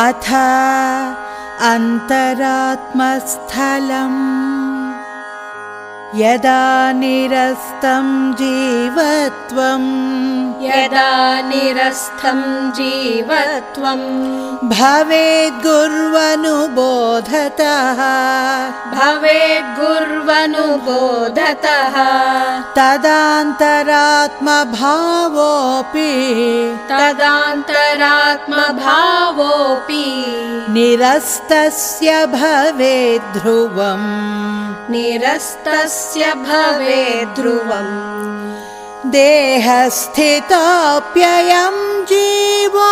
अथ अन्तरात्मस्थलम्। यदा निरस्तं जीवत्वम्। यदा निरस्थं जीवत्वम्। भवेद्गुर्वनुबोधतः भवेद्गुर्वनुबोधतः तदान्तरात्मभावोऽपि तदान्तरात्मभावोऽपि निरस्तस्य भवेद्ध्रुवम्। निरस्तस्य भवेद्ध्रुवम्। देहस्थितोऽप्ययं जीवो।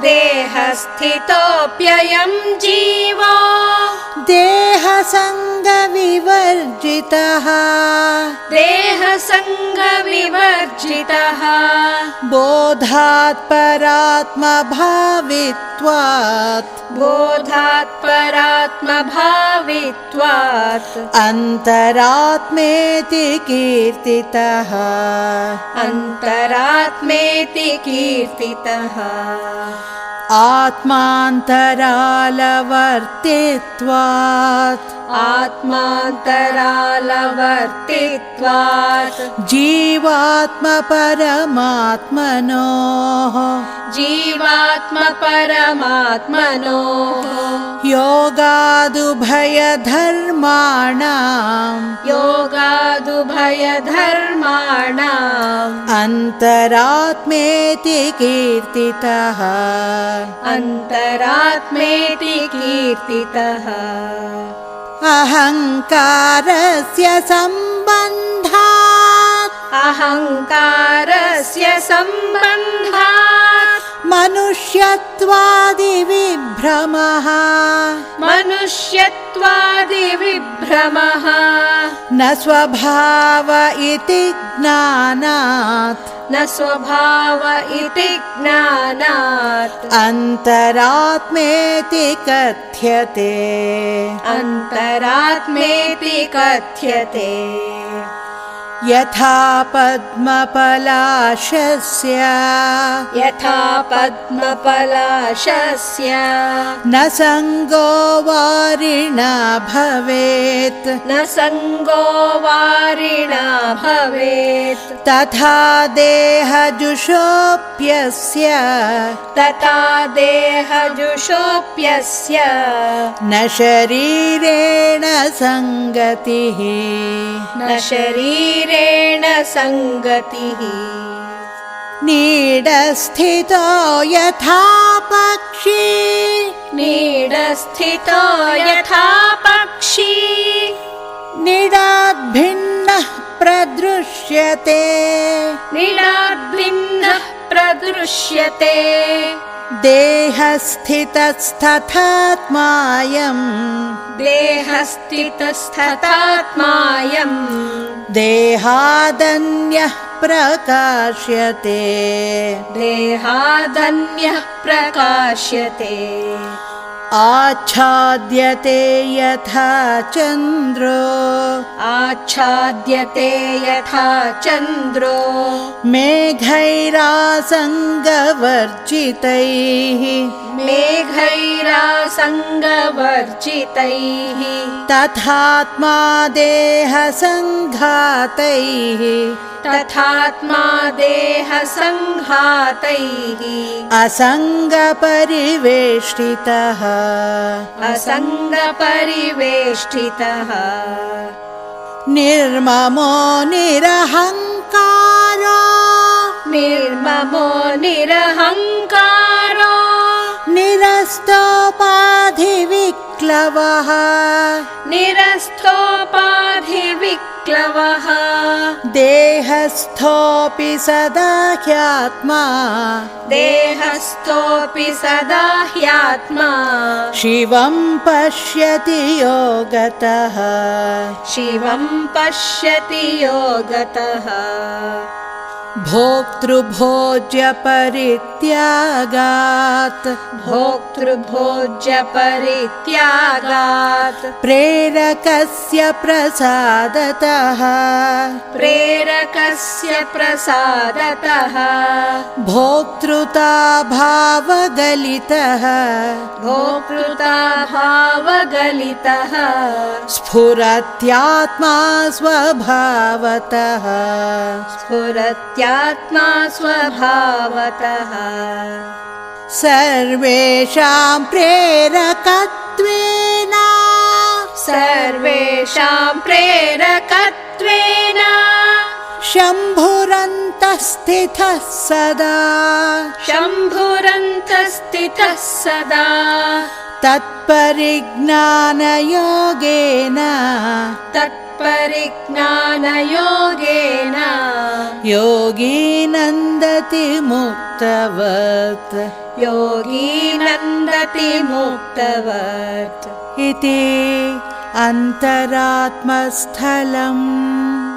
देहस्थितोऽप्ययं जीवो देहसङ्गविवर्जितः। देहसङ्गविवर्जितः। बोधात् परात्मभावित्वात् बोधात् परात्मभावित्वात् अन्तरात्मेति कीर्तितः। अन्तरात्मेति कीर्तितः आत्मान्तरालवर्तित्वात्। आत्मान्तरालवर्तित्वात्। जीवात्मपरमात्मनोः। जीवात्मपरमात्मनोः। योगादुभयधर्माणाम्। योगादुभयधर्माणाम्। अन्तरात्मेति कीर्तितः अन्तरात्मेति कीर्तितः। अहङ्कारस्य सम्बन्धात्। अहङ्कारस्य सम्बन्धात्। मनुष्यत्वादिविभ्रमः। मनुष्यत्वादिविभ्रमः। न स्वभाव इति ज्ञानात् न स्वभाव इति ज्ञानात्। अन्तरात्मेति कथ्यते। अन्तरात्मेति कथ्यते यथा पद्मपलाशस्य। यथा पद्मपलाशस्य। न सङ्गो वारिण भवेत्। न सङ्गो वारिणा भवेत्। तथा देहजुषोऽप्यस्य। तथा देहजुषोऽप्यस्य। न शरीरेण सङ्गतिः। न शरीरेण सङ्गतिः। नीडस्थितो यथा पक्षी नीडस्थितो यथा पक्षी निडाद्भिन्नः प्रदृश्यते। नीडाद्भिन्नः प्रदृश्यते देहस्थितस्तथात्मायम् देहस्थितस्तथात्मायम् देहादन्यः प्रकाश्यते। देहादन्यः प्रकाश्यते आच्छाद्यते यथा चन्द्रो। आच्छाद्यते यथा चन्द्रो। मेघैरासङ्गवर्जितैः। मेघैरासङ्गवर्जितैः। तथात्मा देहसङ्घातैः तथात्मा देहसङ्घातैः असङ्गपरिवेष्टितः। असङ्गपरिवेष्टितः। निर्ममो निरहङ्कारो। निर्ममो निरहङ्कारो निरस्तोपाधिविक्लवः। निरस्थोपाधिविक्लवः देहस्थोऽपि सदा ह्यात्मा। देहस्थोऽपि सदा ह्यात्मा। शिवं पश्यति योगतः। शिवं पश्यति योगतः भोक्तृभोज्यपरित्यागात्। भोक्तृभोज्यपरित्यागात्। प्रेरकस्य प्रसादतः। प्रेरकस्य प्रसादतः। भोक्तृता भावगलितः भोक्तृता भावगलितः स्फुरत्यात्मा स्वभावतः स्फुरत्यात्मा स्वभावतः। सर्वेषां प्रेरकत्वेन। सर्वेषां प्रेरकत्वेन। शम्भुरन्तस्थितः सदा। शम्भुरन्तस्थितः सदा। तत्परिज्ञानयोगेन तत्परिज्ञानयोगेन योगी नन्दति मुक्तवत्। योगी नन्दति मुक्तवत्। इति अन्तरात्मस्थलम्